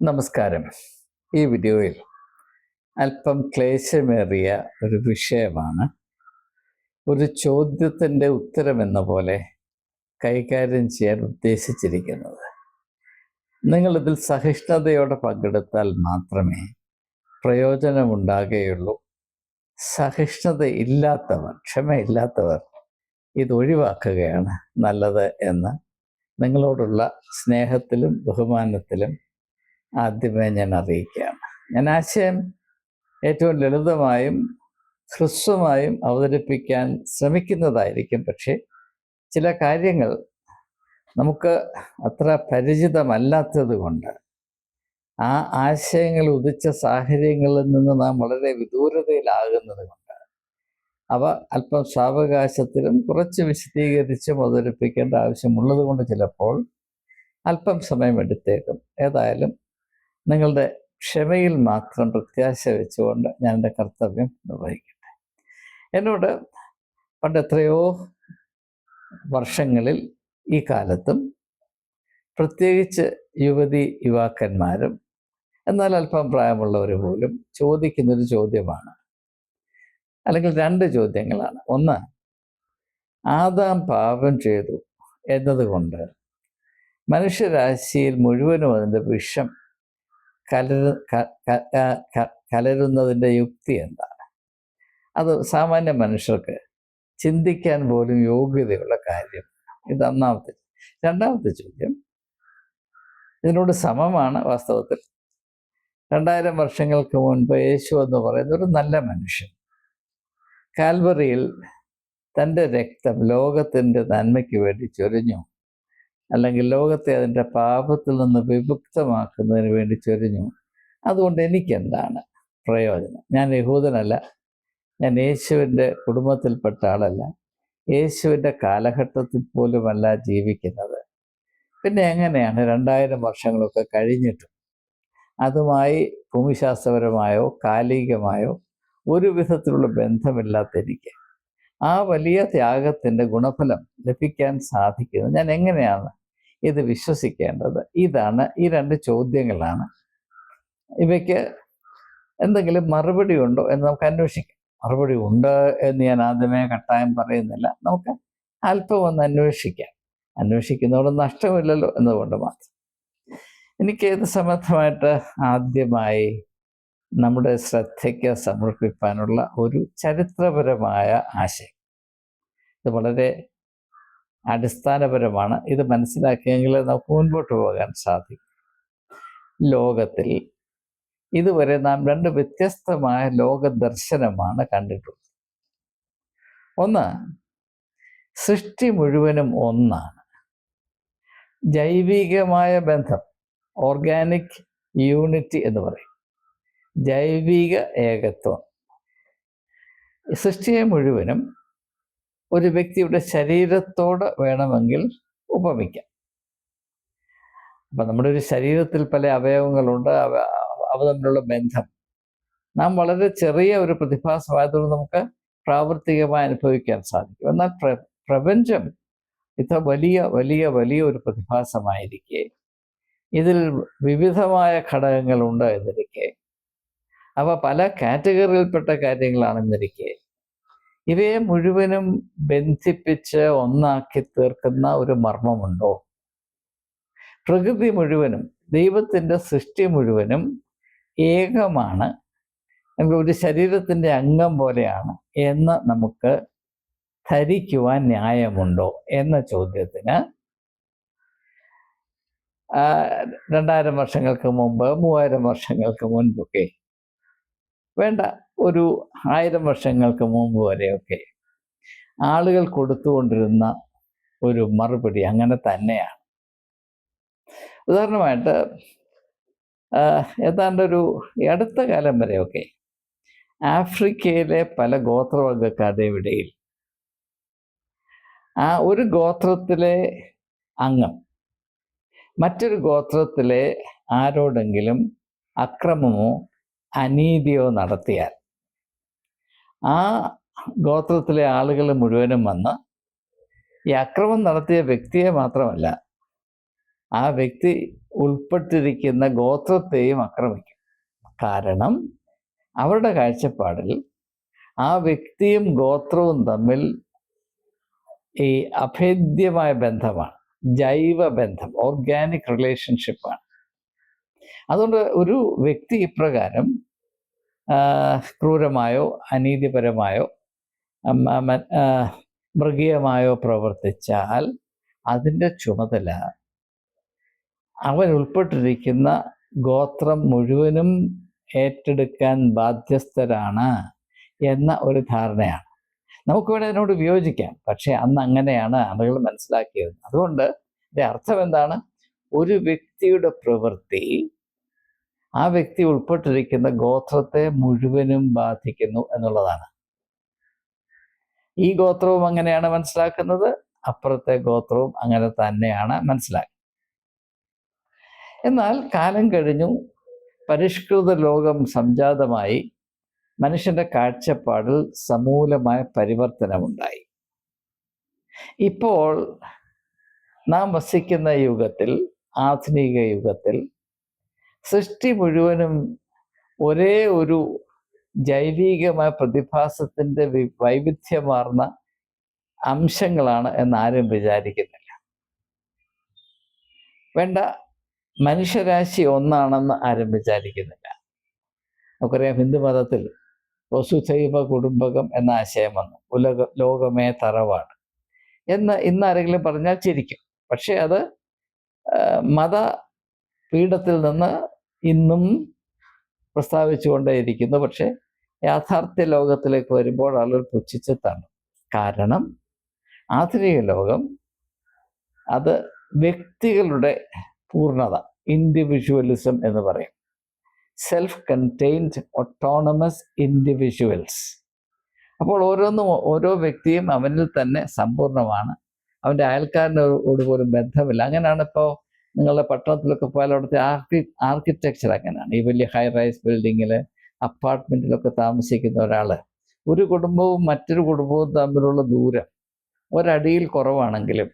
നമസ്കാരം. ഈ വീഡിയോയിൽ അല്പം ക്ലേശമേറിയ ഒരു വിഷയമാണ്. ഒരു ചോദ്യത്തിന്റെ ഉത്തരമെന്ന പോലെ കൈകാര്യം ചെയ്യാൻ ഉദ്ദേശിച്ചിരിക്കുന്നത്. നിങ്ങളിതിൽ സഹിഷ്ണുതയോടെ പങ്കെടുത്താൽ മാത്രമേ പ്രയോജനമുണ്ടാകുകയുള്ളൂ. സഹിഷ്ണുത ഇല്ലാത്തവർ ക്ഷമയില്ലാത്തവർ ഇത് ഒഴിവാക്കുകയാണ് നല്ലത് എന്ന് നിങ്ങളോടുള്ള സ്നേഹത്തിലും ബഹുമാനത്തിലും ആദ്യമേ ഞാൻ അറിയിക്കുകയാണ്. ഞാൻ ആശയം ഏറ്റവും ലളിതമായും ഹ്രസ്വമായും അവതരിപ്പിക്കാൻ ശ്രമിക്കുന്നതായിരിക്കും. പക്ഷേ ചില കാര്യങ്ങൾ നമുക്ക് അത്ര പരിചിതമല്ലാത്തത് കൊണ്ട് ആ ആശയങ്ങൾ ഉദിച്ച സാഹചര്യങ്ങളിൽ നിന്ന് നാം വളരെ വിദൂരതയിലാകുന്നത് കൊണ്ട് അവ അല്പം സാവകാശത്തിലും കുറച്ച് വിശദീകരിച്ചും അവതരിപ്പിക്കേണ്ട ആവശ്യമുള്ളത് കൊണ്ട് ചിലപ്പോൾ അല്പം സമയം എടുത്തേക്കും ഏതായാലും നിങ്ങളുടെ ക്ഷമയിൽ മാത്രം പ്രത്യാശ വെച്ചുകൊണ്ട് ഞാൻ എന്റെ കർത്തവ്യം നിർവഹിക്കട്ടെ. എന്നോട് പണ്ട് എത്രയോ വർഷങ്ങളിൽ ഈ കാലത്തും പ്രത്യേകിച്ച് യുവതി യുവാക്കന്മാരും എന്നാൽ അല്പം പ്രായമുള്ളവർ പോലും ചോദിക്കുന്നൊരു ചോദ്യമാണ്. അല്ലെങ്കിൽ രണ്ട് ചോദ്യങ്ങളാണ്. ഒന്ന് ആദാം പാപം ചെയ്തു എന്നതുകൊണ്ട് മനുഷ്യരാശിയിൽ മുഴുവനും അതിന്റെ വിഷം കലരു കലരുന്നതിന്റെ യുക്തി എന്താണ്? അത് സാമാന്യ മനുഷ്യർക്ക് ചിന്തിക്കാൻ പോലും യോഗ്യതയുള്ള കാര്യം. ഇത് ഒന്നാമത്തെ രണ്ടാമത്തെ ചോദ്യം ഇതിനോട് സമമാണ് വാസ്തവത്തിൽ. രണ്ടായിരം വർഷങ്ങൾക്ക് മുൻപ് യേശു എന്ന് പറയുന്ന ഒരു നല്ല മനുഷ്യൻ കാൽവറിയിൽ തന്റെ രക്തം ലോകത്തിന്റെ നന്മയ്ക്ക് വേണ്ടി ചൊരിഞ്ഞു. അല്ലെങ്കിൽ ലോകത്തെ അതിന്റെ പാപത്തിൽ നിന്ന് വിമുക്തമാക്കുന്നതിന് വേണ്ടി ചൊരിഞ്ഞു. അതുകൊണ്ട് എനിക്കെന്താണ് പ്രയോജനം? ഞാൻ യഹൂദനല്ല. ഞാൻ യേശുവിന്റെ കുടുംബത്തിൽപ്പെട്ട ആളല്ല. യേശുവിന്റെ കാലഘട്ടത്തിൽ പോലുമല്ല ജീവിക്കുന്നത്. പിന്നെ എങ്ങനെയാണ്? രണ്ടായിരം വർഷങ്ങളൊക്കെ കഴിഞ്ഞിട്ടും അതുമായി ഭൂമിശാസ്ത്രപരമായോ കാലികമായോ ഒരു വിധത്തിലുള്ള ബന്ധമില്ലാത്ത എനിക്ക്. ആ വലിയ ത്യാഗത്തിന്റെ ഗുണഫലം ലഭിക്കാൻ സാധിക്കുന്നത് ഞാൻ എങ്ങനെയാണ്? ഇത് വിശ്വസിക്കേണ്ടത്. ഇതാണ് ഈ രണ്ട് ചോദ്യങ്ങളാണ്. ഇവയ്ക്ക് എന്തെങ്കിലും മറുപടി ഉണ്ടോ എന്ന് നമുക്ക് അന്വേഷിക്കാം. മറുപടി ഉണ്ട് എന്ന് ഞാൻ ആദ്യമേ കട്ടായം പറയുന്നില്ല. നമുക്ക് അല്പം ഒന്ന് അന്വേഷിക്കാം. അന്വേഷിക്കുന്നതോട് നഷ്ടമില്ലല്ലോ എന്നതുകൊണ്ട് മാത്രം. എനിക്ക് ഇത് സംബന്ധമായിട്ട് ആദ്യമായി നമ്മുടെ ശ്രദ്ധയ്ക്ക് സമർപ്പിക്കാനുള്ള ഒരു ചരിത്രപരമായ ആശയം. ഇത് വളരെ അടിസ്ഥാനപരമാണ്. ഇത് മനസ്സിലാക്കിയെങ്കിൽ നമുക്ക് മുൻപോട്ട് പോകാൻ സാധിക്കും. ലോകത്തിൽ ഇതുവരെ നാം രണ്ട് വ്യത്യസ്തമായ ലോകദർശനമാണ് കണ്ടിട്ടുള്ളത്. ഒന്ന് സൃഷ്ടി മുഴുവനും ഒന്നാണ്. ജൈവികമായ ബന്ധം ഓർഗാനിക് യൂണിറ്റി എന്ന് പറയും. ജൈവിക ഏകത്വം. സൃഷ്ടിയെ മുഴുവനും ഒരു വ്യക്തിയുടെ ശരീരത്തോട് വേണമെങ്കിൽ ഉപമിക്കാം. അപ്പം നമ്മുടെ ഒരു ശരീരത്തിൽ പല അവയവങ്ങളുണ്ട് അവ അവ തമ്മിലുള്ള ബന്ധം. നാം വളരെ ചെറിയ ഒരു പ്രതിഭാസമായതുകൊണ്ട് നമുക്ക് പ്രാവർത്തികമായി അനുഭവിക്കാൻ സാധിക്കും. എന്നാൽ പ്ര പ്രപഞ്ചം ഇത്ര വലിയ വലിയ വലിയ ഒരു പ്രതിഭാസമായിരിക്കെ ഇതിൽ വിവിധമായ ഘടകങ്ങളുണ്ട് എന്നിരിക്കെ അവ പല കാറ്റഗറിയിൽപ്പെട്ട കാര്യങ്ങളാണെന്നിരിക്കെ ഇവയെ മുഴുവനും ബന്ധിപ്പിച്ച് ഒന്നാക്കി തീർക്കുന്ന ഒരു മർമ്മമുണ്ടോ? പ്രകൃതി മുഴുവനും ദൈവത്തിന്റെ സൃഷ്ടി മുഴുവനും ഏകമാണ്. ഒരു ശരീരത്തിന്റെ അംഗം പോലെയാണ് എന്ന് നമുക്ക് ധരിക്കുവാൻ ന്യായമുണ്ടോ എന്ന ചോദ്യത്തിന് രണ്ടായിരം വർഷങ്ങൾക്ക് മുമ്പ് മൂവായിരം വർഷങ്ങൾക്ക് മുൻപൊക്കെ വേണ്ട. ഒരു ആയിരം വർഷങ്ങൾക്ക് മുമ്പ് വരെയൊക്കെ ആളുകൾ കൊടുത്തുകൊണ്ടിരുന്ന ഒരു മറുപടി അങ്ങനെ തന്നെയാണ്. ഉദാഹരണമായിട്ട് ഏതാണ്ട് ഒരു അടുത്ത കാലം വരെയൊക്കെ ആഫ്രിക്കയിലെ പല ഗോത്രവർഗക്കാരുടെ ഇടയിൽ ആ ഒരു ഗോത്രത്തിലെ അംഗം മറ്റൊരു ഗോത്രത്തിലെ ആരോടെങ്കിലും അക്രമമോ അനീതിയോ നടത്തിയാൽ ആ ഗോത്രത്തിലെ ആളുകൾ മുഴുവനും വന്ന് ഈ അക്രമം നടത്തിയ വ്യക്തിയെ മാത്രമല്ല ആ വ്യക്തി ഉൾപ്പെട്ടിരിക്കുന്ന ഗോത്രത്തെയും ആക്രമിക്കും. കാരണം അവരുടെ കാഴ്ചപ്പാടിൽ ആ വ്യക്തിയും ഗോത്രവും തമ്മിൽ ഈ അഭേദ്യമായ ബന്ധമാണ് ജൈവ ബന്ധം ഓർഗാനിക് റിലേഷൻഷിപ്പാണ് അതുകൊണ്ട് ഒരു വ്യക്തി ഇപ്രകാരം ക്രൂരമായോ അനീതിപരമായോ മൃഗീയമായോ പ്രവർത്തിച്ചാൽ അതിന്റെ ചുമതല അവൻ ഉൾപ്പെട്ടിരിക്കുന്ന ഗോത്രം മുഴുവനും ഏറ്റെടുക്കാൻ ബാധ്യസ്ഥരാണ് എന്ന ഒരു ധാരണയാണ്. നമുക്ക് വേണേൽ അതിനോട് വിയോജിക്കാം. പക്ഷേ അന്ന് അങ്ങനെയാണ് ആളുകൾ മനസ്സിലാക്കിയത്. അതുകൊണ്ട് എന്റെ അർത്ഥം എന്താണ്? ഒരു വ്യക്തിയുടെ പ്രവൃത്തി ആ വ്യക്തി ഉൾപ്പെട്ടിരിക്കുന്ന ഗോത്രത്തെ മുഴുവനും ബാധിക്കുന്നു എന്നുള്ളതാണ്. ഈ ഗോത്രവും അങ്ങനെയാണ് മനസ്സിലാക്കുന്നത്. അപ്പുറത്തെ ഗോത്രവും അങ്ങനെ തന്നെയാണ് മനസ്സിലാക്കുന്നത്. എന്നാൽ കാലം കഴിഞ്ഞു. പരിഷ്കൃത ലോകം സംജാതമായി. മനുഷ്യന്റെ കാഴ്ചപ്പാടിൽ സമൂലമായ പരിവർത്തനമുണ്ടായി. ഇപ്പോൾ നാം വസിക്കുന്ന യുഗത്തിൽ ആധുനിക യുഗത്തിൽ സൃഷ്ടി മുഴുവനും ഒരേ ഒരു ജൈവികമായ പ്രതിഭാസത്തിന്റെ വൈവിധ്യമാർന്ന അംശങ്ങളാണ് എന്നാരും വിചാരിക്കുന്നില്ല. വേണ്ട മനുഷ്യരാശി ഒന്നാണെന്ന് ആരും വിചാരിക്കുന്നില്ല. നമുക്കറിയാം ഹിന്ദു മതത്തിൽ വസുധൈവ കുടുംബകം എന്ന ആശയം വന്നു. ഉലക ലോകമേ തറവാണ് എന്ന് ഇന്ന് ആരെങ്കിലും പറഞ്ഞാൽ ചിരിക്കും. പക്ഷെ അത് മത പീഠത്തിൽ നിന്ന് ഇന്നും പ്രസ്താവിച്ചുകൊണ്ടേയിരിക്കുന്നു. പക്ഷെ യാഥാർത്ഥ്യ ലോകത്തിലേക്ക് വരുമ്പോൾ ആളുകൾ പുച്ഛിച്ചെത്താണ്. കാരണം ആധുനിക ലോകം അത് വ്യക്തികളുടെ പൂർണത ഇൻഡിവിജ്വലിസം എന്ന് പറയും. സെൽഫ് കണ്ടെയ്ൻഡ് ഒട്ടോണമസ് ഇൻഡിവിജ്വൽസ് അപ്പോൾ ഓരോന്നും ഓരോ വ്യക്തിയും അവനിൽ തന്നെ സമ്പൂർണമാണ് അവന്റെ അയൽക്കാരനോട് പോലും ബന്ധമില്ല. അങ്ങനെയാണ് ഇപ്പോൾ നിങ്ങളുടെ പട്ടണത്തിലൊക്കെ പോയാൽ അവിടുത്തെ ആർക്കി ആർക്കിടെക്ചർ അങ്ങനെയാണ്. ഈ വലിയ ഹൈ റൈസ് ബിൽഡിങ്ങിൽ അപ്പാർട്ട്മെന്റിലൊക്കെ താമസിക്കുന്ന ഒരാൾ ഒരു കുടുംബവും മറ്റൊരു കുടുംബവും തമ്മിലുള്ള ദൂരം ഒരടിയിൽ കുറവാണെങ്കിലും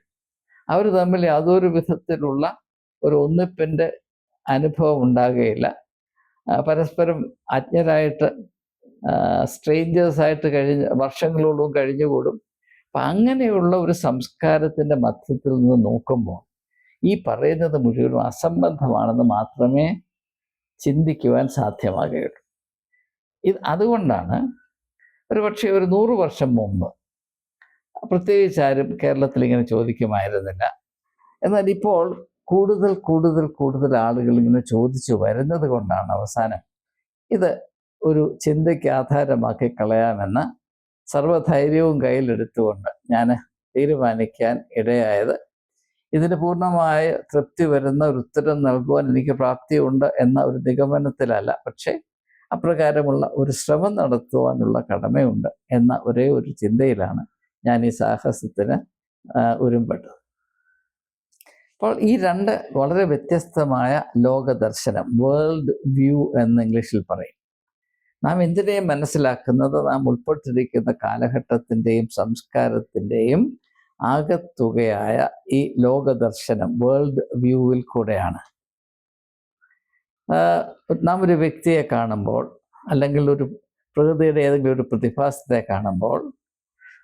അവർ തമ്മിൽ യാതൊരു വിധത്തിലുള്ള ഒരു ഒന്നിപ്പിന്റെ അനുഭവം ഉണ്ടാകുകയില്ല. പരസ്പരം അജ്ഞരായിട്ട് സ്ട്രേഞ്ചേഴ്സായിട്ട് കഴിഞ്ഞ് വർഷങ്ങളോളം കഴിഞ്ഞുകൂടും. അപ്പം അങ്ങനെയുള്ള ഒരു സംസ്കാരത്തിന്റെ മധ്യത്തിൽ നിന്ന് നോക്കുമ്പോൾ ഈ പറയുന്നത് മുഴുവനും അസംബന്ധമാണെന്ന് മാത്രമേ ചിന്തിക്കുവാൻ സാധ്യമാകുകയുള്ളൂ. ഇത് അതുകൊണ്ടാണ് ഒരു പക്ഷേ ഒരു നൂറ് വർഷം മുമ്പ് പ്രത്യേകിച്ച് ആരും കേരളത്തിൽ ഇങ്ങനെ ചോദിക്കുമായിരുന്നില്ല. എന്നാൽ ഇപ്പോൾ കൂടുതൽ കൂടുതൽ കൂടുതൽ ആളുകൾ ഇങ്ങനെ ചോദിച്ചു വരുന്നത് കൊണ്ടാണ് അവസാനം ഇത് ഒരു ചിന്തയ്ക്ക് ആധാരമാക്കി കളയാമെന്ന സർവധൈര്യവും കയ്യിലെടുത്തുകൊണ്ട് ഞാൻ തീരുമാനിക്കാൻ ഇടയായത് ഇതിന് പൂർണമായ തൃപ്തി വരുന്ന ഒരു ഉത്തരം നൽകുവാൻ എനിക്ക് പ്രാപ്തിയുണ്ട് എന്ന ഒരു നിഗമനത്തിലല്ല. പക്ഷേ അപ്രകാരമുള്ള ഒരു ശ്രമം നടത്തുവാനുള്ള കടമയുണ്ട് എന്ന ഒരേ ഒരു ചിന്തയിലാണ് ഞാൻ ഈ സാഹസത്തിന് ഉരുമ്പെട്ടത് അപ്പോൾ ഈ രണ്ട് വളരെ വ്യത്യസ്തമായ ലോകദർശനം വേൾഡ് വ്യൂ എന്ന് ഇംഗ്ലീഷിൽ പറയും. നാം എന്തിനേയും മനസ്സിലാക്കുന്നത് നാം ഉൾപ്പെട്ടിരിക്കുന്ന കാലഘട്ടത്തിന്റെയും സംസ്കാരത്തിന്റെയും ആകത്തുകയായ ഈ ലോകദർശനം വേൾഡ് വ്യൂവിൽ കൂടെയാണ്. നാം ഒരു വ്യക്തിയെ കാണുമ്പോൾ അല്ലെങ്കിൽ ഒരു പ്രകൃതിയുടെ ഏതെങ്കിലും ഒരു പ്രതിഭാസത്തെ കാണുമ്പോൾ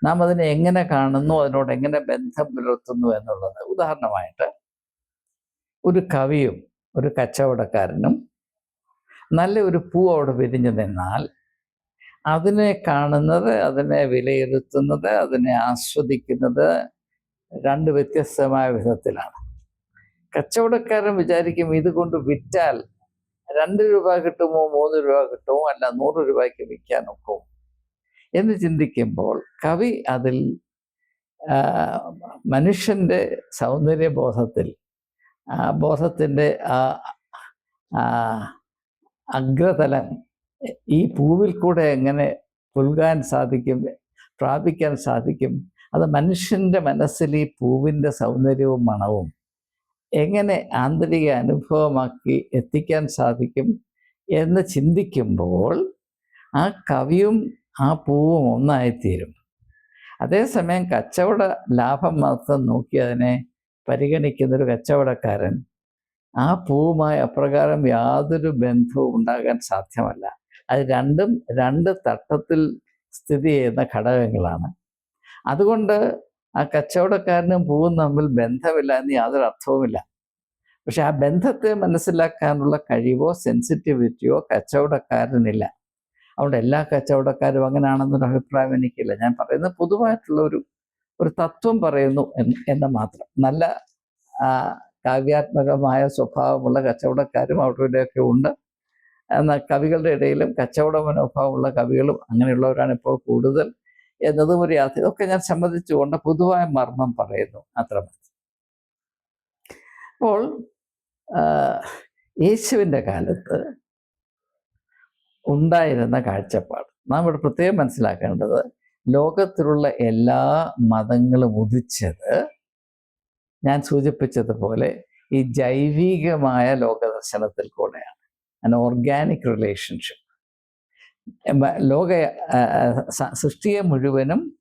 നാം അതിനെ എങ്ങനെ കാണുന്നു അതിനോട് എങ്ങനെ ബന്ധം പുലർത്തുന്നു എന്നുള്ളത് ഉദാഹരണമായിട്ട് ഒരു കവിയും ഒരു കച്ചവടക്കാരനും നല്ല ഒരു പൂ അവിടെ വിരിഞ്ഞു നിന്നാൽ അതിനെ കാണുന്നത് അതിനെ വിലയിരുത്തുന്നത് അതിനെ ആസ്വദിക്കുന്നത് രണ്ട് വ്യത്യസ്തമായ വിധത്തിലാണ്. കച്ചവടക്കാരൻ വിചാരിക്കും ഇതുകൊണ്ട് വിറ്റാൽ രണ്ട് രൂപ കിട്ടുമോ മൂന്ന് രൂപ കിട്ടുമോ അല്ല നൂറ് രൂപയ്ക്ക് വിൽക്കാൻ ഒക്കും എന്ന് ചിന്തിക്കുമ്പോൾ കവി അതിൽ മനുഷ്യന്റെ സൗന്ദര്യബോധത്തിൽ ബോധത്തിൽ ബോധത്തിന്റെ അഗ്രതലം ഈ പൂവിൽ കൂടെ എങ്ങനെ പുൽകാൻ സാധിക്കും പ്രാപിക്കാൻ സാധിക്കും അത് മനുഷ്യന്റെ മനസ്സിൽ ഈ പൂവിന്റെ സൗന്ദര്യവും മണവും എങ്ങനെ ആന്തരിക അനുഭവമാക്കി എത്തിക്കാൻ സാധിക്കും എന്ന് ചിന്തിക്കുമ്പോൾ ആ കവിയും ആ പൂവും ഒന്നായിത്തീരും. അതേസമയം കച്ചവട ലാഭം മാത്രം നോക്കി അതിനെ പരിഗണിക്കുന്നൊരു കച്ചവടക്കാരൻ ആ പൂവുമായി അപ്രകാരം യാതൊരു ബന്ധവും ഉണ്ടാകാൻ സാധ്യമല്ല. അത് രണ്ടും രണ്ട് തട്ടത്തിൽ സ്ഥിതി ചെയ്യുന്ന ഘടകങ്ങളാണ്. അതുകൊണ്ട് ആ കച്ചവടക്കാരനും പൂവും തമ്മിൽ ബന്ധമില്ല എന്ന് യാതൊരു അർത്ഥവുമില്ല. പക്ഷെ ആ ബന്ധത്തെ മനസ്സിലാക്കാനുള്ള കഴിവോ സെൻസിറ്റിവിറ്റിയോ കച്ചവടക്കാരനില്ല. അതുകൊണ്ട് എല്ലാ കച്ചവടക്കാരും അങ്ങനെയാണെന്നൊരു അഭിപ്രായം എനിക്കില്ല. ഞാൻ പറയുന്നത് പൊതുവായിട്ടുള്ള ഒരു ഒരു തത്വം പറയുന്നു എന്ന് മാത്രം. നല്ല കാവ്യാത്മകമായ സ്വഭാവമുള്ള കച്ചവടക്കാരും അവിടെ ഇവിടെയൊക്കെ ഉണ്ട്. എന്നാൽ കവികളുടെ ഇടയിലും കച്ചവട മനോഭാവമുള്ള കവികളും അങ്ങനെയുള്ളവരാണ് ഇപ്പോൾ കൂടുതൽ എന്നതും ഒരു യാത്ര ഇതൊക്കെ ഞാൻ സംബന്ധിച്ചുകൊണ്ട് പൊതുവായ മർമ്മം പറയുന്നു. അത്ര അപ്പോൾ യേശുവിന്റെ കാലത്ത് ഉണ്ടായിരുന്ന കാഴ്ചപ്പാട്. നാം ഇവിടെ പ്രത്യേകം മനസ്സിലാക്കേണ്ടത് ലോകത്തിലുള്ള എല്ലാ മതങ്ങളും ഉദിച്ചത് ഞാൻ സൂചിപ്പിച്ചതുപോലെ ഈ ജൈവികമായ ലോകദർശനത്തിൽ കൂടെയാണ്. An ഓർഗാനിക് റിലേഷൻഷിപ്പ് ലോക സൃഷ്ടിയെ മുഴുവനും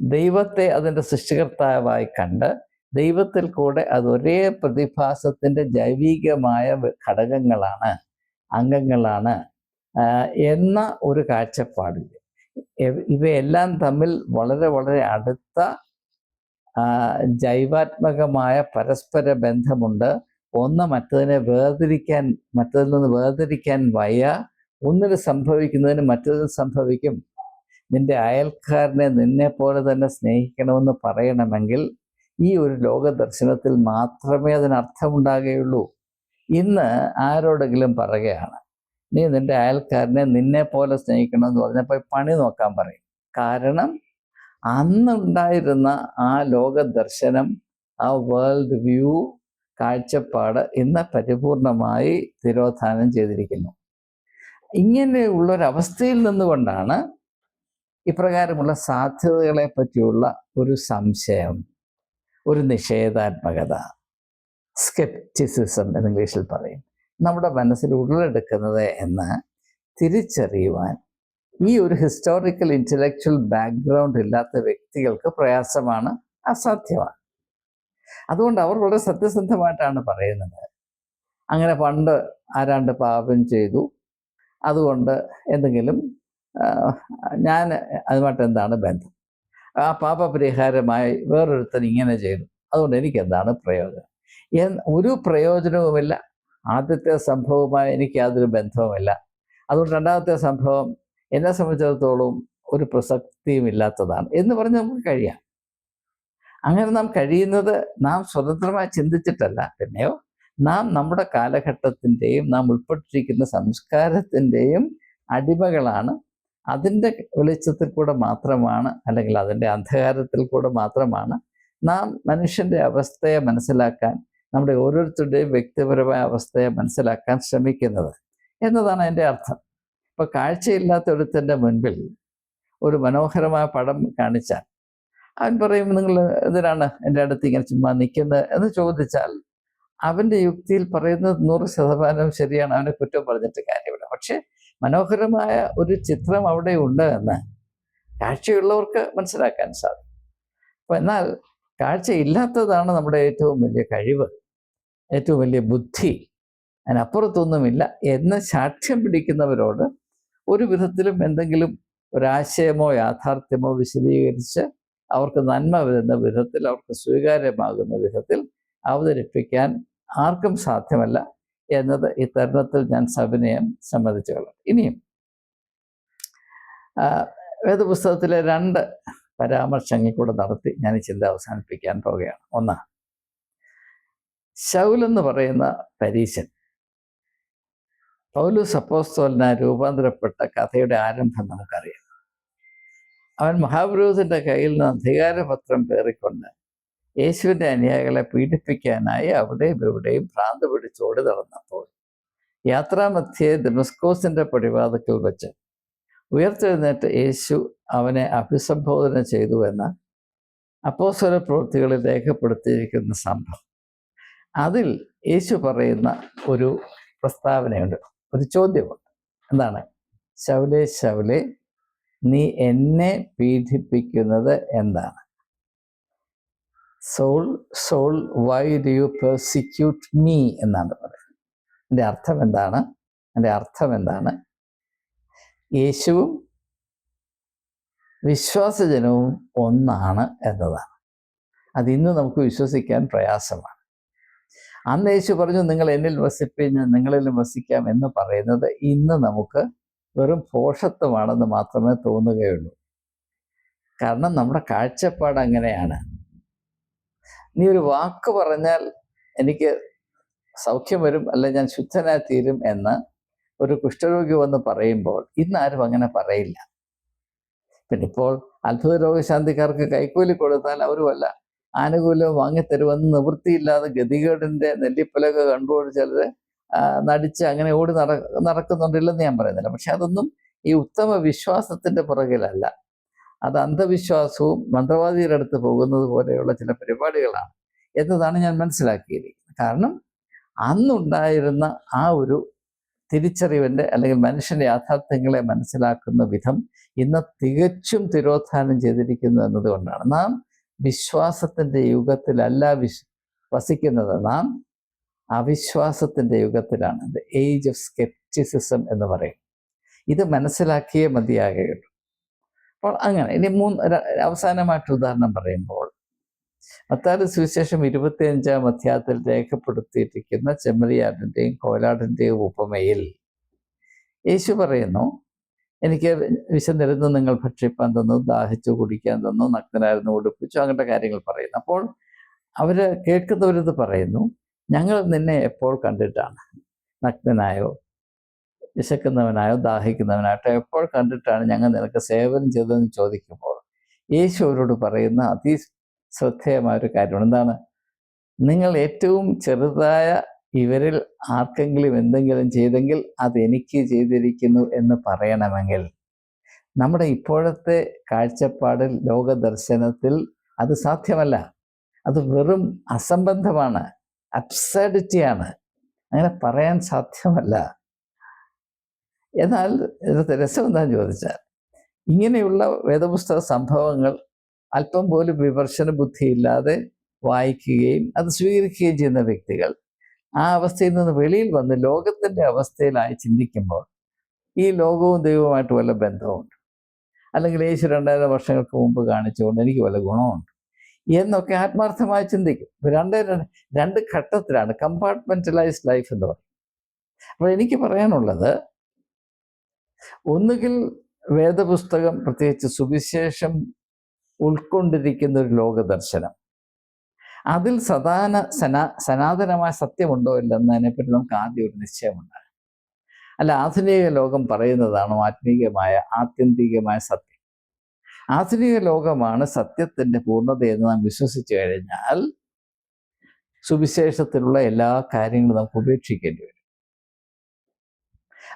ദൈവത്തെ അതിന്റെ സൃഷ്ടികർത്താവായി കണ്ട് ദൈവത്തിൽ കൂടെ അത് ഒരേ പ്രതിഭാസത്തിന്റെ ജൈവികമായ ഘടകങ്ങളാണ് അംഗങ്ങളാണ് എന്ന ഒരു കാഴ്ചപ്പാടിൽ. ഇവ- ഇവയെല്ലാം തമ്മിൽ വളരെ വളരെ അടുത്ത ജൈവാത്മകമായ പരസ്പര ബന്ധമുണ്ട്. ഒന്ന് മറ്റതിനെ വേർതിരിക്കാൻ മറ്റതിൽ നിന്ന് വേർതിരിക്കാൻ വയ്യ. ഒന്നിന് സംഭവിക്കുന്നതിന് മറ്റതിൽ സംഭവിക്കും. നിന്റെ അയൽക്കാരനെ നിന്നെ പോലെ തന്നെ സ്നേഹിക്കണമെന്ന് പറയണമെങ്കിൽ ഈ ഒരു ലോക ദർശനത്തിൽ മാത്രമേ അതിന് അർത്ഥമുണ്ടാകുകയുള്ളൂ ഇന്ന് ആരോടെങ്കിലും പറയുകയാണ് നീ നിന്റെ അയൽക്കാരനെ നിന്നെ പോലെ സ്നേഹിക്കണമെന്ന് പറഞ്ഞപ്പോൾ പണി നോക്കാൻ പറയും. കാരണം അന്നുണ്ടായിരുന്ന ആ ലോക ദർശനം ആ വേൾഡ് വ്യൂ കാഴ്ചപ്പാട് ഇന്ന് പരിപൂർണമായി തിരോധാനം ചെയ്തിരിക്കുന്നു. ഇങ്ങനെയുള്ള ഒരവസ്ഥയിൽ നിന്നുകൊണ്ടാണ് ഇപ്രകാരമുള്ള സാധ്യതകളെ പറ്റിയുള്ള ഒരു സംശയം ഒരു നിഷേധാത്മകത സ്കെപ്റ്റിസിസം എന്ന് ഇംഗ്ലീഷിൽ പറയും. നമ്മുടെ മനസ്സിൽ ഉള്ളെടുക്കുന്നത് എന്ന് തിരിച്ചറിയുവാൻ ഈ ഒരു ഹിസ്റ്റോറിക്കൽ ഇന്റലക്ച്വൽ ബാക്ക്ഗ്രൗണ്ട് ഇല്ലാത്ത വ്യക്തികൾക്ക് പ്രയാസമാണ് അസാധ്യമാണ്. അതുകൊണ്ട് അവർ വളരെ സത്യസന്ധമായിട്ടാണ് പറയുന്നത്. അങ്ങനെ പണ്ട് ആരാണ്ട് പാപം ചെയ്തു. അതുകൊണ്ട് എന്തെങ്കിലും ഞാൻ അതുമായിട്ട് എന്താണ് ബന്ധം? ആ പാപപരിഹാരമായി വേറൊരുത്തൻ ഇങ്ങനെ ചെയ്തു. അതുകൊണ്ട് എനിക്ക് എന്താണ് പ്രയോജനം ഒരു പ്രയോജനവുമില്ല. ആദ്യത്തെ സംഭവമായി എനിക്ക് യാതൊരു ബന്ധവുമില്ല. അതുകൊണ്ട് രണ്ടാമത്തെ സംഭവം എന്നെ സംബന്ധിച്ചിടത്തോളം ഒരു പ്രസക്തിയും ഇല്ലാത്തതാണ് എന്ന് പറഞ്ഞ് നമുക്ക് കഴിയാം. അങ്ങനെ നാം കഴിയുന്നത് നാം സ്വതന്ത്രമായി ചിന്തിച്ചിട്ടല്ല. പിന്നെയോ നാം നമ്മുടെ കാലഘട്ടത്തിന്റെയും നാം ഉൾപ്പെട്ടിരിക്കുന്ന സംസ്കാരത്തിന്റെയും അടിമകളാണ്. അതിന്റെ വെളിച്ചത്തിൽ കൂടെ മാത്രമാണ് അല്ലെങ്കിൽ അതിന്റെ അന്ധകാരത്തിൽ കൂടെ മാത്രമാണ് നാം മനുഷ്യന്റെ അവസ്ഥയെ മനസ്സിലാക്കാൻ നമ്മുടെ ഓരോരുത്തരുടെയും വ്യക്തിപരമായ അവസ്ഥയെ മനസ്സിലാക്കാൻ ശ്രമിക്കുന്നത് എന്നതാണ് എന്റെ അർത്ഥം. ഇപ്പൊ കാഴ്ചയില്ലാത്ത ഒരുത്തന്റെ മുൻപിൽ ഒരു മനോഹരമായ പടം കാണിച്ചാൽ അവൻ പറയും നിങ്ങൾ എന്തിനാണ് എന്റെ അടുത്ത് ഇങ്ങനെ ചുമ്മാ നിൽക്കുന്നത് എന്ന് ചോദിച്ചാൽ അവന്റെ യുക്തിയിൽ പറയുന്നത് നൂറ് ശതമാനം ശരിയാണ്. അവനെ കുറ്റം പറഞ്ഞിട്ട് കാര്യമില്ല. പക്ഷെ മനോഹരമായ ഒരു ചിത്രം അവിടെ ഉണ്ട് എന്ന് കാഴ്ചയുള്ളവർക്ക് മനസ്സിലാക്കാൻ സാധിക്കും. അപ്പം എന്നാൽ കാഴ്ചയില്ലാത്തതാണ് നമ്മുടെ ഏറ്റവും വലിയ കഴിവ് ഏറ്റവും വലിയ ബുദ്ധി. അതിനപ്പുറത്തൊന്നുമില്ല. എന്ന് സാക്ഷ്യം പിടിക്കുന്നവരോട് ഒരു വിധത്തിലും എന്തെങ്കിലും ഒരാശയമോ യാഥാർത്ഥ്യമോ വിശദീകരിച്ച് അവർക്ക് നന്മ വരുന്ന വിധത്തിൽ അവർക്ക് സ്വീകാര്യമാകുന്ന വിധത്തിൽ അവതരിപ്പിക്കാൻ ആർക്കും സാധ്യമല്ല എന്നത് ഈ തരുണത്തിൽ ഞാൻ സവിനയം സമ്മതിച്ചുകൊള്ളാം ഇനിയും ആ, വേദപുസ്തകത്തിലെ രണ്ട് പരാമർശങ്ങൾ കൂടെ നടത്തി ഞാൻ ഈ ചിന്ത അവസാനിപ്പിക്കാൻ പോവുകയാണ്. ഒന്ന് ശൗലെന്ന് പറയുന്ന പരീശൻ പൗലു സപ്പോസ്തോലിന രൂപാന്തരപ്പെട്ട കഥയുടെ ആരംഭം നമുക്കറിയാം. അവൻ മഹാപുരോഹിതന്റെ കയ്യിൽ നിന്ന് അധികാരപത്രം പേറിക്കൊണ്ട് യേശുവിന്റെ അനുയായികളെ പീഡിപ്പിക്കാനായി അവിടെയും ഇവിടെയും ഭ്രാന്ത് പിടിച്ചോടി നടന്നപ്പോൾ യാത്രാമധ്യേ ഡെമസ്കോസിന്റെ പടിവാതക്കൽ വെച്ച് ഉയർത്തെഴുന്നേറ്റ് യേശു അവനെ അഭിസംബോധന ചെയ്തു എന്ന അപ്പോസ്വര പ്രവൃത്തികളിൽ രേഖപ്പെടുത്തിയിരിക്കുന്ന സംഭവം. അതിൽ യേശു പറയുന്ന ഒരു പ്രസ്താവനയുണ്ട് ഒരു ചോദ്യമുണ്ട്. എന്താണ്? ശൗലേ ശൗലേ നീ എന്നെ പീഡിപ്പിക്കുന്നത് എന്താണ്? Saul Saul why do you persecute me എന്നാണ് പറയുന്നത്. എന്റെ അർത്ഥം എന്താണ്? എന്റെ അർത്ഥം എന്താണ്? യേശുവും വിശ്വാസജനവും ഒന്നാണ് എന്നതാണ്. അത് ഇന്ന് നമുക്ക് വിശ്വസിക്കാൻ പ്രയാസമാണ്. അന്ന് യേശു പറഞ്ഞു നിങ്ങൾ എന്നിൽ വസിപ്പിൻ ഞാൻ നിങ്ങളിലും വസിക്കാം എന്ന് പറയുന്നത് ഇന്ന് നമുക്ക് വെറും പോഷത്വമാണെന്ന് മാത്രമേ തോന്നുകയുള്ളൂ. കാരണം നമ്മുടെ കാഴ്ചപ്പാട് അങ്ങനെയാണ്. നീ ഒരു വാക്ക് പറഞ്ഞാൽ എനിക്ക് സൗഖ്യം വരും അല്ലെ ഞാൻ ശുദ്ധനായി തീരും എന്ന് ഒരു കുഷ്ഠരോഗി വന്ന് പറയുമ്പോൾ ഇന്ന് ആരും അങ്ങനെ പറയില്ല. പിന്നെ ഇപ്പോൾ അത്ഭുത രോഗശാന്തിക്കാർക്ക് കൈക്കൂലി കൊടുത്താൽ അവരുമല്ല ആനുകൂല്യം വാങ്ങിത്തരുമെന്ന് നിവൃത്തിയില്ലാതെ ഗതികേടിന്റെ നെല്ലിപ്പലക കണ്ടുകൊണ്ട് ചിലർ നടിച്ച് അങ്ങനെ ഓടി നട നടക്കുന്നുണ്ടില്ലെന്ന് ഞാൻ പറയുന്നില്ല. പക്ഷെ അതൊന്നും ഈ ഉത്തമ വിശ്വാസത്തിന്റെ പുറകിലല്ല. അത് അന്ധവിശ്വാസവും മന്ത്രവാദിയുടെ അടുത്ത് പോകുന്നത് പോലെയുള്ള ചില പരിപാടികളാണ് എന്നതാണ് ഞാൻ മനസ്സിലാക്കിയിരിക്കുന്നത്. കാരണം അന്നുണ്ടായിരുന്ന ആ ഒരു തിരിച്ചറിവിന്റെ അല്ലെങ്കിൽ മനുഷ്യന്റെ യാഥാർത്ഥ്യങ്ങളെ മനസ്സിലാക്കുന്ന വിധം ഇന്ന് തികച്ചും തിരോധാനം ചെയ്തിരിക്കുന്നു എന്നതുകൊണ്ടാണ്. നാം വിശ്വാസത്തിന്റെ യുഗത്തിലല്ല വിശ് വസിക്കുന്നത്. നാം അവിശ്വാസത്തിന്റെ യുഗത്തിലാണ് ദ ഏജ് ഓഫ് സ്കെപ്റ്റിസിസം എന്ന് പറയും ഇത് മനസ്സിലാക്കിയേ മതിയാകുകയുള്ളൂ. അപ്പോൾ അങ്ങനെ ഇനി മൂന്ന് അവസാനമായിട്ട് ഉദാഹരണം പറയുമ്പോൾ മത്താട് സുവിശേഷം ഇരുപത്തിയഞ്ചാം അധ്യായത്തിൽ രേഖപ്പെടുത്തിയിരിക്കുന്ന ചെമ്മരിയാടിന്റെയും കോലാടിന്റെയും ഉപമയിൽ യേശു പറയുന്നു എനിക്ക് വിശന്നിരുന്ന് നിങ്ങൾ ഭക്ഷിപ്പാൻ തന്നു ദാഹിച്ചു കുടിക്കാൻ തന്നു നഗ്നനായിരുന്നു ഉടുപ്പിച്ചു അങ്ങനത്തെ കാര്യങ്ങൾ പറയുന്നു. അപ്പോൾ അവർ കേൾക്കുന്നവരിത് പറയുന്നു ഞങ്ങൾ നിന്നെ എപ്പോൾ കണ്ടിട്ടാണ്? നഗ്നനായോ? വിശക്കുന്നവനായോ? ദാഹിക്കുന്നവനായിട്ടോ? എപ്പോൾ കണ്ടിട്ടാണ് ഞങ്ങൾ നിനക്ക് സേവനം ചെയ്തതെന്ന് ചോദിക്കുമ്പോൾ? യേശു അവരോട് പറയുന്ന അതി ശ്രദ്ധേയമായ ഒരു കാര്യമാണ്. എന്താണ്? നിങ്ങൾ ഏറ്റവും ചെറുതായ ഇവരിൽ ആർക്കെങ്കിലും എന്തെങ്കിലും ചെയ്തെങ്കിൽ അത് എനിക്ക് ചെയ്തിരിക്കുന്നു എന്ന് പറയണമെങ്കിൽ നമ്മുടെ ഇപ്പോഴത്തെ കാഴ്ചപ്പാടിൽ ലോകദർശനത്തിൽ അത് സാധ്യമല്ല. അത് വെറും അസംബന്ധമാണ്. അബ്സഡിറ്റിയാണ് അങ്ങനെ പറയാൻ സാധ്യമല്ല. എന്നാൽ ഇതിനകത്ത് രസം ചോദിച്ചാൽ ഇങ്ങനെയുള്ള വേദപുസ്തക സംഭവങ്ങൾ അല്പം പോലും വിമർശന ബുദ്ധിയില്ലാതെ വായിക്കുകയും അത് സ്വീകരിക്കുകയും ചെയ്യുന്ന വ്യക്തികൾ ആ അവസ്ഥയിൽ നിന്ന് വെളിയിൽ വന്ന് ലോകത്തിന്റെ അവസ്ഥയിലായി ചിന്തിക്കുമ്പോൾ ഈ ലോകവും ദൈവവുമായിട്ട് വല്ല ബന്ധമുണ്ട് അല്ലെങ്കിൽ യേശു രണ്ടായിരം വർഷങ്ങൾക്ക് മുമ്പ് കാണിച്ചുകൊണ്ട് എനിക്ക് വല്ല ഗുണമുണ്ട് എന്നൊക്കെ ആത്മാർത്ഥമായി ചിന്തിക്കും. രണ്ട് രണ്ട് ഘട്ടത്തിലാണ് കമ്പാർട്ട്മെന്റലൈസ്ഡ് ലൈഫ് എന്ന് പറയും അപ്പോൾ എനിക്ക് പറയാനുള്ളത് ഒന്നുകിൽ വേദപുസ്തകം പ്രത്യേകിച്ച് സുവിശേഷം ഉൾക്കൊണ്ടിരിക്കുന്ന ഒരു ലോകദർശനം. അതിൽ സദാന സനാ സനാതനമായ സത്യമുണ്ടോ ഇല്ലെന്നതിനെപ്പറ്റി നമുക്ക് ആദ്യം ഒരു നിശ്ചയമുണ്ടാകും അല്ല ആധുനിക ലോകം പറയുന്നതാണോ ആത്മീയമായ ആത്യന്തികമായ സത്യം? ആധുനിക ലോകമാണ് സത്യത്തിന്റെ പൂർണതയെന്ന് നാം വിശ്വസിച്ചു കഴിഞ്ഞാൽ സുവിശേഷത്തിലുള്ള എല്ലാ കാര്യങ്ങളും നമുക്ക് ഉപേക്ഷിക്കേണ്ടി വരും.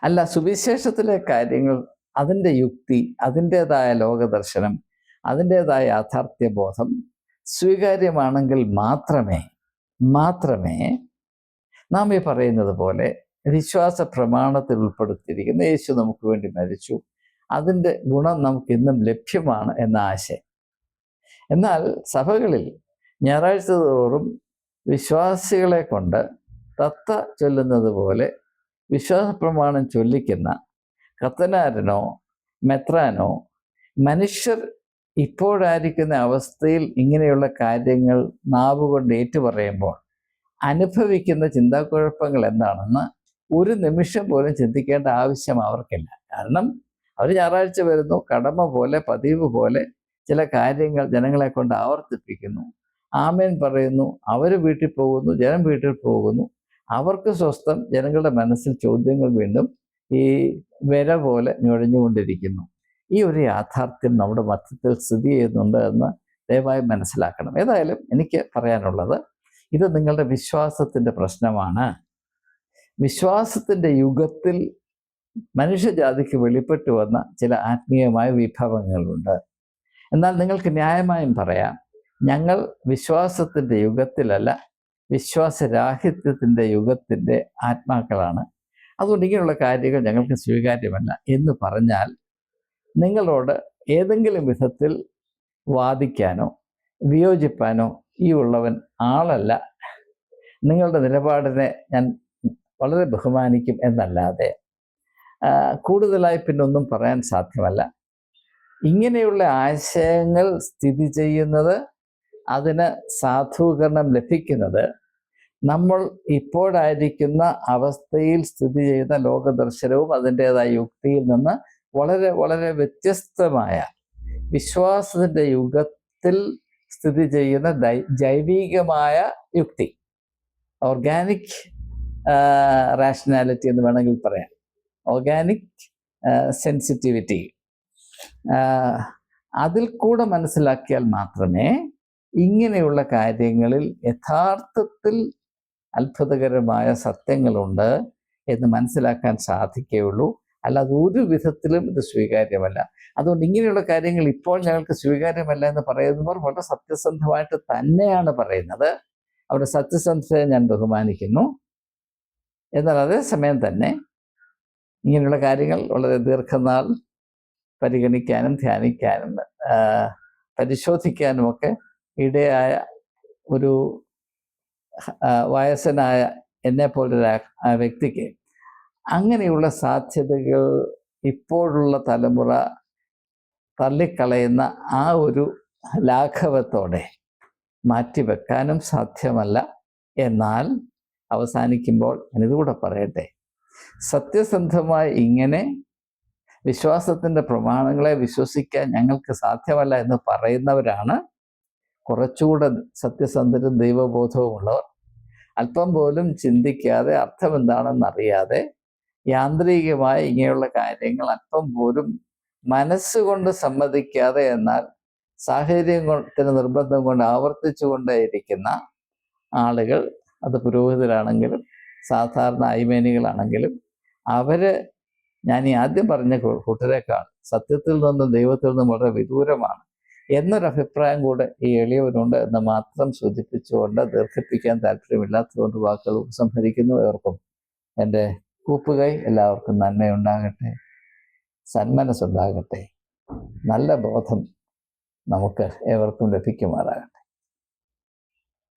അല്ല സുവിശേഷത്തിലെ കാര്യങ്ങൾ അതിന്റെ യുക്തി അതിന്റെതായ ലോകദർശനം അതിന്റെതായ യാഥാർത്ഥ്യബോധം സ്വീകാര്യമാണെങ്കിൽ മാത്രമേ മാത്രമേ നാം ഈ പറയുന്നത് പോലെ വിശ്വാസ പ്രമാണത്തിൽ ഉൾപ്പെടുത്തിയിരിക്കുന്ന യേശു നമുക്ക് വേണ്ടി മരിച്ചു അതിന്റെ ഗുണം നമുക്ക് ഇന്നും ലഭ്യമാണ് എന്ന ആശയം. എന്നാൽ സഭകളിൽ ഞായറാഴ്ച തോറും വിശ്വാസികളെ കൊണ്ട് തത്ത ചൊല്ലുന്നത് പോലെ വിശ്വാസ പ്രമാണം ചൊല്ലിക്കുന്ന കത്തനാരനോ മെത്രാനോ മനുഷ്യർ ഇപ്പോഴായിരിക്കുന്ന അവസ്ഥയിൽ ഇങ്ങനെയുള്ള കാര്യങ്ങൾ നാവുകൊണ്ട് ഏറ്റുപറയുമ്പോൾ അനുഭവിക്കുന്ന ചിന്താക്കുഴപ്പങ്ങൾ എന്താണെന്ന് ഒരു നിമിഷം പോലും ചിന്തിക്കേണ്ട ആവശ്യം അവർക്കില്ല. കാരണം അവർ ഞായറാഴ്ച വരുന്നു കടമ പോലെ പതിവ് പോലെ ചില കാര്യങ്ങൾ ജനങ്ങളെ കൊണ്ട് ആവർത്തിപ്പിക്കുന്നു. ആമേൻ പറയുന്നു അവർ വീട്ടിൽ പോകുന്നു ജനം വീട്ടിൽ പോകുന്നു. അവർക്ക് സ്വസ്ഥം ജനങ്ങളുടെ മനസ്സിൽ ചോദ്യങ്ങൾ വീണ്ടും ഈ വിര പോലെ ഞൊഴിഞ്ഞുകൊണ്ടിരിക്കുന്നു. ഈ ഒരു യാഥാർത്ഥ്യം നമ്മുടെ മധ്യത്തിൽ സ്ഥിതി ചെയ്യുന്നുണ്ട് എന്ന് ദയവായി മനസ്സിലാക്കണം. ഏതായാലും എനിക്ക് പറയാനുള്ളത് ഇത് നിങ്ങളുടെ വിശ്വാസത്തിന്റെ പ്രശ്നമാണ്. വിശ്വാസത്തിന്റെ യുഗത്തിൽ മനുഷ്യജാതിക്ക് വെളിപ്പെട്ടു വന്ന ചില ആത്മീയമായ വിഭവങ്ങളുണ്ട്. എന്നാൽ നിങ്ങൾക്ക് ന്യായമായും പറയാം ഞങ്ങൾ വിശ്വാസത്തിന്റെ യുഗത്തിലല്ല വിശ്വാസരാഹിത്യത്തിന്റെ യുഗത്തിന്റെ ആത്മാക്കളാണ്. അതുകൊണ്ട് ഇങ്ങനെയുള്ള കാര്യങ്ങൾ ഞങ്ങൾക്ക് സ്വീകാര്യമല്ല എന്ന് പറഞ്ഞാൽ നിങ്ങളോട് ഏതെങ്കിലും വിധത്തിൽ വാദിക്കാനോ വിയോജിപ്പാനോ ഈ ഉള്ളവൻ ആളല്ല. നിങ്ങളുടെ നിലപാടിനെ ഞാൻ വളരെ ബഹുമാനിക്കും എന്നല്ലാതെ. കൂടുതലായി പിന്നൊന്നും പറയാൻ സാധ്യമല്ല. ഇങ്ങനെയുള്ള ആശയങ്ങൾ സ്ഥിതി ചെയ്യുന്നത് അതിന് സാധൂകരണം ലഭിക്കുന്നത് നമ്മൾ ഇപ്പോഴായിരിക്കുന്ന അവസ്ഥയിൽ സ്ഥിതി ചെയ്യുന്ന ലോകദർശനവും അതിന്റെതായ യുക്തിയിൽ നിന്ന് വളരെ വളരെ വ്യത്യസ്തമായ വിശ്വാസത്തിന്റെ യുഗത്തിൽ സ്ഥിതി ചെയ്യുന്ന ജൈവികമായ യുക്തി. ഓർഗാനിക് റാഷണാലിറ്റി എന്ന് വേണമെങ്കിൽ പറയാം. ഓർഗാനിക് സെൻസിറ്റിവിറ്റി അതിൽ കൂടെ മനസ്സിലാക്കിയാൽ മാത്രമേ ഇങ്ങനെയുള്ള കാര്യങ്ങളിൽ യഥാർത്ഥത്തിൽ അത്ഭുതകരമായ സത്യങ്ങളുണ്ട് എന്ന് മനസ്സിലാക്കാൻ സാധിക്കുകയുള്ളൂ. അല്ലാതെ ഒരു വിധത്തിലും ഇത് സ്വീകാര്യമല്ല. അതുകൊണ്ട് ഇങ്ങനെയുള്ള കാര്യങ്ങൾ ഇപ്പോൾ ഞങ്ങൾക്ക് സ്വീകാര്യമല്ല എന്ന് പറയുന്നവർ വളരെ സത്യസന്ധമായിട്ട് തന്നെയാണ് പറയുന്നത്. അവരുടെ സത്യസന്ധതയെ ഞാൻ ബഹുമാനിക്കുന്നു. എന്നാൽ അതേസമയം തന്നെ ഇങ്ങനെയുള്ള കാര്യങ്ങൾ വളരെ ദീർഘനാൾ പരിഗണിക്കാനും ധ്യാനിക്കാനും പരിശോധിക്കാനുമൊക്കെ ഇടയായ ഒരു വയസ്സനായ എന്നെ പോലൊരു ആ വ്യക്തിക്ക് അങ്ങനെയുള്ള സാധ്യതകൾ ഇപ്പോഴുള്ള തലമുറ തള്ളിക്കളയുന്ന ആ ഒരു ലാഘവത്തോടെ മാറ്റിവെക്കാനും സാധ്യമല്ല. എന്നാൽ അവസാനിക്കുമ്പോൾ ഞാനിതുകൂടെ പറയട്ടെ. സത്യസന്ധമായി ഇങ്ങനെ വിശ്വാസത്തിന്റെ പ്രമാണങ്ങളെ വിശ്വസിക്കാൻ ഞങ്ങൾക്ക് സാധ്യമല്ല എന്ന് പറയുന്നവരാണ്. കുറച്ചുകൂടെ സത്യസന്ധരും ദൈവബോധവും ഉള്ളവർ. അല്പം പോലും ചിന്തിക്കാതെ അർത്ഥം എന്താണെന്ന് അറിയാതെ യാന്ത്രികമായി ഇങ്ങനെയുള്ള കാര്യങ്ങൾ അല്പം പോലും മനസ്സുകൊണ്ട് സമ്മതിക്കാതെ എന്നാൽ സാഹചര്യത്തിന് നിർബന്ധം കൊണ്ട് ആവർത്തിച്ചുകൊണ്ടേയിരിക്കുന്ന ആളുകൾ അത് പുരോഹിതരാണെങ്കിലും സാധാരണ അയ്മേനികളാണെങ്കിലും അവർ ഞാൻ ഈ ആദ്യം പറഞ്ഞ കൂട്ടരേക്കാൾ സത്യത്തിൽ നിന്നും ദൈവത്തിൽ നിന്നും വളരെ വിദൂരമാണ് എന്നൊരു അഭിപ്രായം കൂടെ ഈ എളിയവനുണ്ട് എന്ന് മാത്രം സൂചിപ്പിച്ചുകൊണ്ട് ദീർഘിപ്പിക്കാൻ താല്പര്യമില്ലാത്തതുകൊണ്ട് വാക്കുകൾ ഉപസംഹരിക്കുന്നു. ഏവർക്കും എന്റെ കൂപ്പുകൈ എല്ലാവർക്കും നന്മയുണ്ടാകട്ടെ സന്മനസ്സുണ്ടാകട്ടെ. നല്ല ബോധം നമുക്ക് ഏവർക്കും ലഭിക്കുമാറാകട്ടെ.